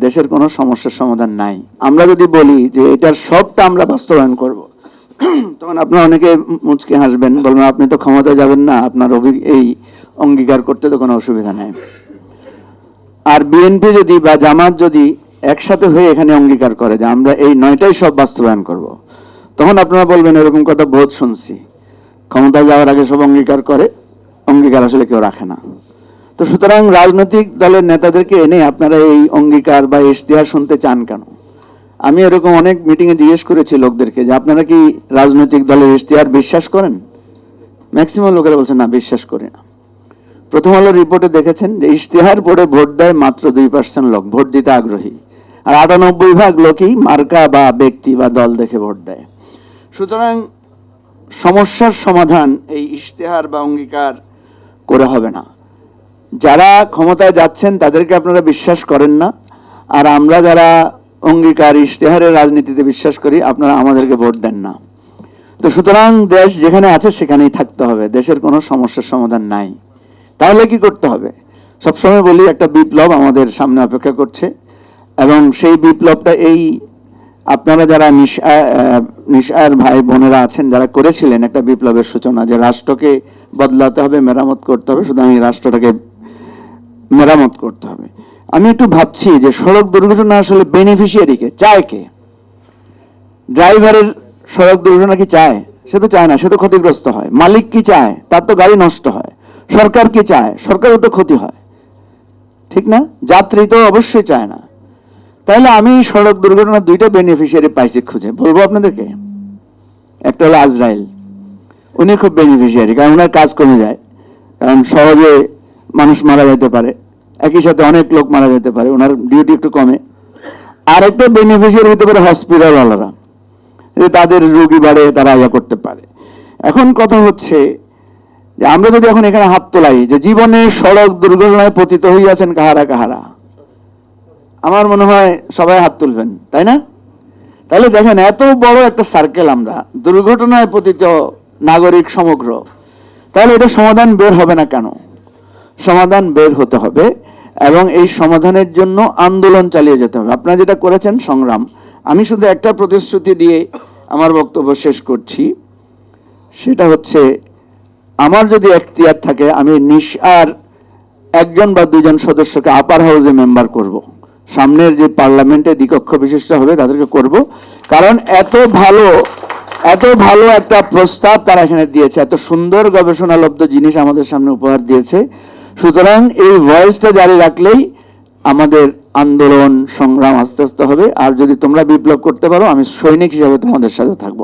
দেশের কোনো সমস্যার সমাধান নাই। আমরা যদি বলি যে এটার সবটা আমরা বাস্তবায়ন করব, তখন আপনারা অনেকে মুচকে হাসবেন, বলবেন, আপনি তো ক্ষমতায় যাবেন না, আপনার অভি- এই অঙ্গীকার করতে তো কোনো অসুবিধা নেই। আর বিএনপি যদি বা জামাত যদি একসাথে হয়ে এখানে অঙ্গীকার করে যে আমরা এই নয়টাই সব বাস্তবায়ন করব, তখন আপনারা বলবেন, এরকম কথা বোধ শুনছি। ক্ষমতায় যাওয়ার আগে সব অঙ্গীকার করে, অঙ্গীকার আসলে কেউ রাখে না। তো সুতরাং রাজনৈতিক দলের নেতাদেরকে এনে আপনারা এই অঙ্গীকার বা ইশতেহার শুনতে চান কেন? আমি এরকম অনেক মিটিংয়ে জিজ্ঞেস করেছি লোকদেরকে যে আপনারা কি রাজনৈতিক দলের ইশতেহার বিশ্বাস করেন? ম্যাক্সিমাম লোকেরা বলছেন না, বিশ্বাস করি না। প্রথম আলো রিপোর্টে দেখেছেন যে ইশতেহার পড়ে ভোট দেয় মাত্র দুই পার্সেন্ট লোক, ভোট দিতে আগ্রহী। আর আটানব্বই ভাগ লোকই মার্কা বা ব্যক্তি বা দল দেখে ভোট দেয়। সুতরাং সমস্যার সমাধান এই ইশতেহার বা অঙ্গীকার করে হবে না। যারা ক্ষমতায় যাচ্ছেন, তাদেরকে আপনারা বিশ্বাস করেন না। আর আমরা যারা অঙ্গীকার, ইশতেহারের রাজনীতিতে বিশ্বাস করি, আপনারা আমাদেরকে ভোট দেন না। তো সুতরাং দেশ যেখানে আছে, সেখানেই থাকতে হবে। দেশের কোনো সমস্যার সমাধান নাই। তাহলে কি করতে হবে? সবসময় বলি, একটা বিপ্লব আমাদের সামনে অপেক্ষা করছে। এবং সেই বিপ্লবটা এই আপনারা যারা নিশা নিশার ভাই বোনেরা আছেন, যারা করেছিলেন একটা বিপ্লবের সূচনা, যে রাষ্ট্রকে বদলাতে হবে, মেরামত করতে হবে। সুতরাং এই রাষ্ট্রটাকে মেরামত করতে হবে। আমি একটু ভাবছি যে সড়ক দুর্ঘটনা আসলে বেনিফিশিয়ারিকে চায় কে? ড্রাইভারের সড়ক দুর্ঘটনা কি চায়? সে তো চায় না, সে তো ক্ষতিগ্রস্ত হয়। মালিক কি চায়? তার তো গাড়ি নষ্ট হয়। সরকার কি চায়? সরকারও তো ক্ষতি হয়। ঠিক না? যাত্রী তো অবশ্যই চায় না। তাহলে আমি সড়ক দুর্ঘটনার দুইটা বেনিফিশিয়ারি পাইছি খুঁজে। বলব আপনাদেরকে? একটা হলো আজরাইল। উনি খুব বেনিফিশিয়ারি কারণ ওনার কাজ কমে যায়। কারণ সহজে মানুষ মারা যেতে পারে। একই সাথে অনেক লোক মারা যেতে পারে, ওনার ডিউটি একটু কমে। আর একটা বেনিফিশিয়ারি হতে পারে হসপিটালওয়ালারা যে তাদের রোগী বাড়ে, তারা ইয়া করতে পারে। এখন কথা হচ্ছে যে আমরা যদি এখন এখানে হাত তোলাই, যে জীবনে সড়ক দুর্ঘটনায় পতিত হইয়াছেন কাহারা কাহারা, আমার মনে হয় সবাই হাত তুলবেন, তাই না? তাহলে দেখেন, এত বড় একটা সার্কেল আমরা, দুর্ঘটনায় পতিত নাগরিক সমগ্র, তাহলে এটা সমাধান বের হবে না কেন? সমাধান বের হতে হবে এবং এই সমাধানের জন্য আন্দোলন চালিয়ে যেতে হবে। আপনারা যেটা করেছেন, সংগ্রাম। আমি শুধু একটা প্রতিশ্রুতি দিয়ে আমার বক্তব্য শেষ করছি। সেটা হচ্ছে, আমার যদি এখতিয়ার থাকে, আমি নিশার একজন বা দুজন সদস্যকে আপার হাউসে মেম্বার করব। সামনের যে পার্লামেন্টে দ্বিকক্ষ বিশিষ্ট হবে, তাদেরকে করব। কারণ এত ভালো এত ভালো একটা প্রস্তাব তারা এখানে দিয়েছে। এত সুন্দর গবেষণালব্ধ জিনিস আমাদের সামনে উপহার দিয়েছে। সুতরাং এই ভয়েসটা জারি রাখলেই আমাদের আন্দোলন সংগ্রাম আস্তে আস্তে হবে। আর যদি তোমরা বিপ্লব করতে পারো, আমি সৈনিক হিসাবে তোমাদের সাথে থাকব।